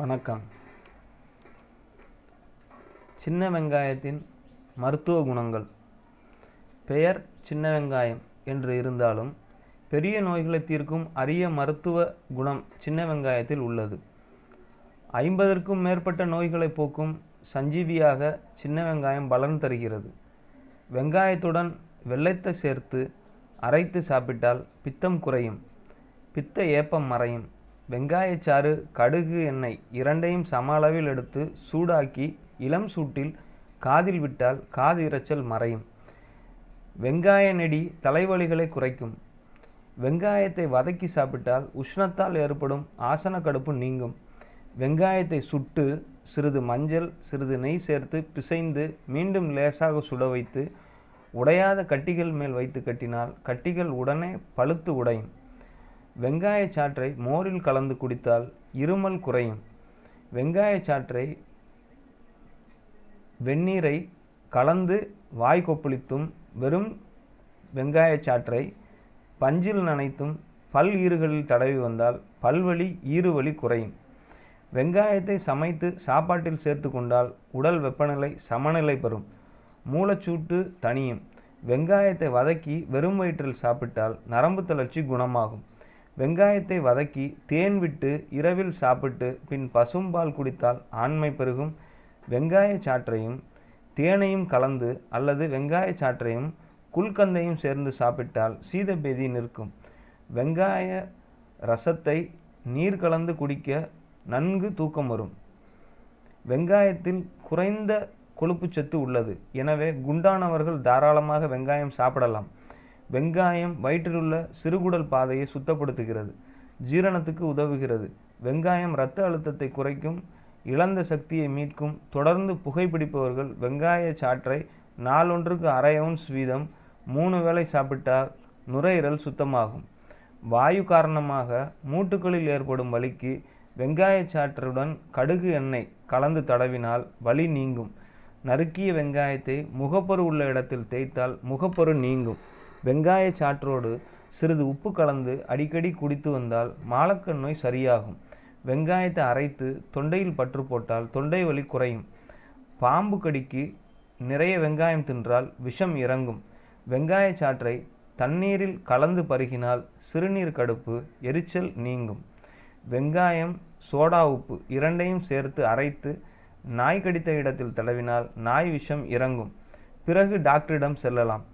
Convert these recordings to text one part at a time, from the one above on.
வணக்கம். சின்ன வெங்காயத்தின் மருத்துவ குணங்கள். பெயர் சின்ன வெங்காயம் என்று இருந்தாலும் பெரிய நோய்களை தீர்க்கும் அரிய மருத்துவ குணம் சின்ன வெங்காயத்தில் உள்ளது. ஐம்பதற்கும் மேற்பட்ட நோய்களை போக்கும் சஞ்சீவியாக சின்ன வெங்காயம் பலன் தருகிறது. வெங்காயத்துடன் வெள்ளத்தை சேர்த்து அரைத்து சாப்பிட்டால் பித்தம் குறையும். பித்த ஏப்பம் மறையும். வெங்காயச்சாறு கடுகு எண்ணெய் இரண்டையும் சம அளவில் எடுத்து சூடாக்கி இளம் சூட்டில் காதில் விட்டால் காது இரைச்சல் மறையும். வெங்காய நெடி தலைவலிகளை குறைக்கும். வெங்காயத்தை வதக்கி சாப்பிட்டால் உஷ்ணத்தால் ஏற்படும் ஆசன கடுப்பு நீங்கும். வெங்காயத்தை சுட்டு சிறிது மஞ்சள் சிறிது நெய் சேர்த்து பிசைந்து மீண்டும் லேசாக சுட வைத்து உடையாத கட்டிகள் மேல் வைத்து கட்டினால் கட்டிகள் உடனே பழுத்து உடையும். வெங்காய சாற்றை மோரில் கலந்து குடித்தால் இருமல் குறையும். வெங்காய சாற்றை வெந்நீரை கலந்து வாய் கொப்பளித்தும் வெறும் வெங்காய சாற்றை பஞ்சில் நனைத்தும் பல் ஈறுகளில் தடவி வந்தால் பல்வலி ஈறுவலி குறையும். வெங்காயத்தை சமைத்து சாப்பாட்டில் சேர்த்து கொண்டால் உடல் வெப்பநிலை சமநிலை பெறும். மூலச்சூட்டு தனியும் வெங்காயத்தை வதக்கி வெறும் வயிற்றில் சாப்பிட்டால் நரம்பு தளர்ச்சி குணமாகும். வெங்காயத்தை வதக்கி தேன் விட்டு இரவில் சாப்பிட்டு பின் பசும்பால் குடித்தால் ஆண்மை பெருகும். வெங்காய சாற்றையும் தேனையும் கலந்து அல்லது வெங்காய சாற்றையும் குல்கந்தையும் சேர்ந்து சாப்பிட்டால் சீதபேதி நிற்கும். வெங்காய ரசத்தை நீர் கலந்து குடிக்க நன்கு தூக்கம் வரும். வெங்காயத்தில் குறைந்த கொழுப்புச்சத்து உள்ளது. எனவே குண்டானவர்கள் தாராளமாக வெங்காயம் சாப்பிடலாம். வெங்காயம் வயிற்றிலுள்ள சிறுகுடல் பாதையை சுத்தப்படுத்துகிறது. ஜீரணத்துக்கு உதவுகிறது. வெங்காயம் இரத்த அழுத்தத்தை குறைக்கும் இழந்த சக்தியை மீட்கும் தொடர்ந்து புகைப்பிடிப்பவர்கள் வெங்காய சாற்றை நாளொன்றுக்கு அரை அவுன்ஸ் வீதம் மூணு வேளை சாப்பிட்டால் நுரையீரல் சுத்தமாகும். வாயு காரணமாக மூட்டுகளில் ஏற்படும் வலிக்கு வெங்காய சாற்றுடன் கடுகு எண்ணெய் கலந்து தடவினால் வலி நீங்கும். நறுக்கிய வெங்காயத்தை முகப்பரு உள்ள இடத்தில் தேய்த்தால் முகப்பரு நீங்கும். வெங்காய சாற்றோடு சிறிது உப்பு கலந்து அடிக்கடி குடித்து வந்தால் மாலக்கண் நோய் சரியாகும். வெங்காயத்தை அரைத்து தொண்டையில் பற்று போட்டால் தொண்டை வலி குறையும். பாம்பு கடிக்கு நிறைய வெங்காயம் தின்றால் விஷம் இறங்கும். வெங்காய சாற்றை தண்ணீரில் கலந்து பருகினால் சிறுநீர் கடுப்பு எரிச்சல் நீங்கும். வெங்காயம் சோடா உப்பு இரண்டையும் சேர்த்து அரைத்து நாய் கடித்த இடத்தில் தடவினால் நாய் விஷம் இறங்கும். பிறகு டாக்டரிடம் செல்லலாம்.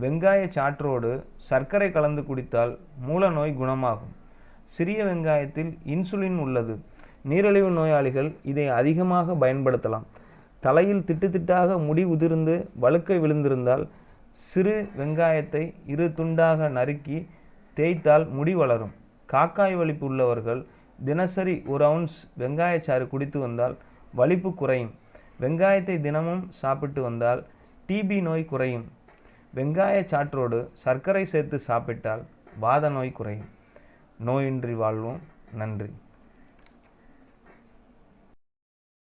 வெங்காய சாற்றோடு சர்க்கரை கலந்து குடித்தால் மூல நோய் குணமாகும். சிறிய வெங்காயத்தில் இன்சுலின் உள்ளது. நீரிழிவு நோயாளிகள் இதை அதிகமாக பயன்படுத்தலாம். தலையில் திட்டு திட்டாக முடி உதிர்ந்து வழுக்கை விழுந்திருந்தால் சிறு வெங்காயத்தை இரு துண்டாக நறுக்கி தேய்த்தால் முடி வளரும். காக்காய் வலிப்பு உள்ளவர்கள் தினசரி ஒரு அவுன்ஸ் வெங்காயச்சாறு குடித்து வந்தால் வலிப்பு குறையும். வெங்காயத்தை தினமும் சாப்பிட்டு வந்தால் டிபி நோய் குறையும். வெங்காய சாற்றோடு சர்க்கரை சேர்த்து சாப்பிட்டால் வாத நோய் குறையும். நோயின்றி வாழ்வோம். நன்றி.